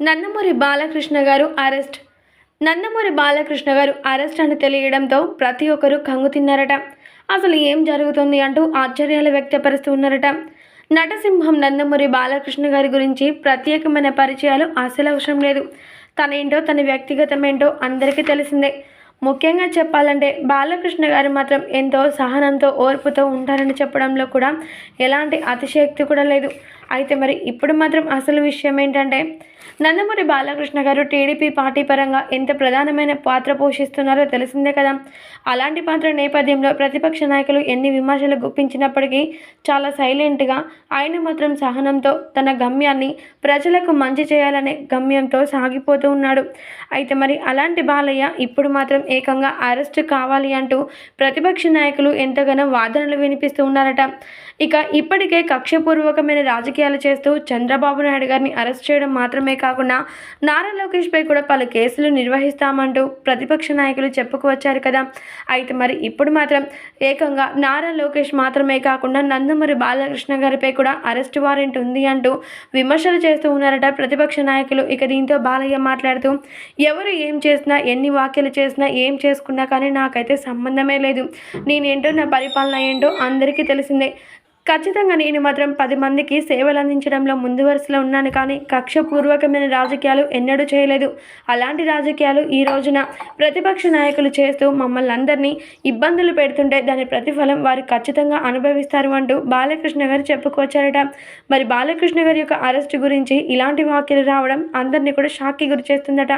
నందమూరి బాలకృష్ణ గారు అరెస్ట్. నందమూరి బాలకృష్ణ గారు అరెస్ట్ అని తెలియడంతో ప్రతి ఒక్కరూ కంగు తిన్నారట. అసలు ఏం జరుగుతుంది అంటూ ఆశ్చర్యాలు వ్యక్తపరుస్తూ ఉన్నారట. నటసింహం నందమూరి బాలకృష్ణ గారి గురించి ప్రత్యేకమైన పరిచయాలు అసలు అవసరం లేదు. తనేంటో తన వ్యక్తిగతమేంటో అందరికీ తెలిసిందే. ముఖ్యంగా చెప్పాలంటే బాలకృష్ణ గారు మాత్రం ఎంతో సహనంతో ఓర్పుతో ఉంటారని చెప్పడంలో కూడా ఎలాంటి అతిశయక్తి కూడా లేదు. అయితే మరి ఇప్పుడు మాత్రం అసలు విషయం ఏంటంటే నందమూరి బాలకృష్ణ గారు టీడీపీ పార్టీ పరంగా ఎంత ప్రధానమైన పాత్ర పోషిస్తున్నారో తెలిసిందే కదా. అలాంటి పాత్ర నేపథ్యంలో ప్రతిపక్ష నాయకులు ఎన్ని విమర్శలు గుప్పించినప్పటికీ చాలా సైలెంట్గా ఆయన మాత్రం సహనంతో తన గమ్యాన్ని ప్రజలకు మంచి చేయాలనే గమ్యంతో సాగిపోతూ ఉన్నాడు. అయితే మరి అలాంటి బాలయ్య ఇప్పుడు మాత్రం ఏకంగా అరెస్ట్ కావాలి అంటూ ప్రతిపక్ష నాయకులు ఎంతగానో వాదనలు వినిపిస్తూ ఉన్నారట. ఇక ఇప్పటికే కక్షపూర్వకమైన రాజకీయాలు చేస్తూ చంద్రబాబు నాయుడు గారిని అరెస్ట్ చేయడం మాత్రమే కాకుండా నారా లోకేష్పై కూడా పలు కేసులు నిర్వహిస్తామంటూ ప్రతిపక్ష నాయకులు చెప్పుకువచ్చారు కదా. అయితే మరి ఇప్పుడు మాత్రం ఏకంగా నారా లోకేష్ మాత్రమే కాకుండా నందమూరి బాలకృష్ణ గారిపై కూడా అరెస్ట్ వారెంట్ ఉంది అంటూ విమర్శలు చేస్తూ ఉన్నారట ప్రతిపక్ష నాయకులు. ఇక దీంతో బాలయ్య మాట్లాడుతూ ఎవరు ఏం చేసినా ఎన్ని వ్యాఖ్యలు చేసినా ఏం చేసుకున్నా కానీ నాకైతే సంబంధమే లేదు. నేనేంటో నా పరిపాలన ఏంటో అందరికీ తెలిసిందే. ఖచ్చితంగా నేను మాత్రం పది మందికి సేవలు అందించడంలో ముందు వరుసలో ఉన్నాను కానీ కక్షపూర్వకమైన రాజకీయాలు ఎన్నడూ చేయలేదు. అలాంటి రాజకీయాలు ఈ రోజున ప్రతిపక్ష నాయకులు చేస్తూ మమ్మల్ని అందరినీ ఇబ్బందులు పెడుతుంటే దాని ప్రతిఫలం వారు ఖచ్చితంగా అనుభవిస్తారు అంటూ బాలకృష్ణ గారు చెప్పుకొచ్చారట. మరి బాలకృష్ణ గారి యొక్క అరెస్ట్ గురించి ఇలాంటి వ్యాఖ్యలు రావడం అందరినీ కూడా షాక్కి గురి చేస్తుందట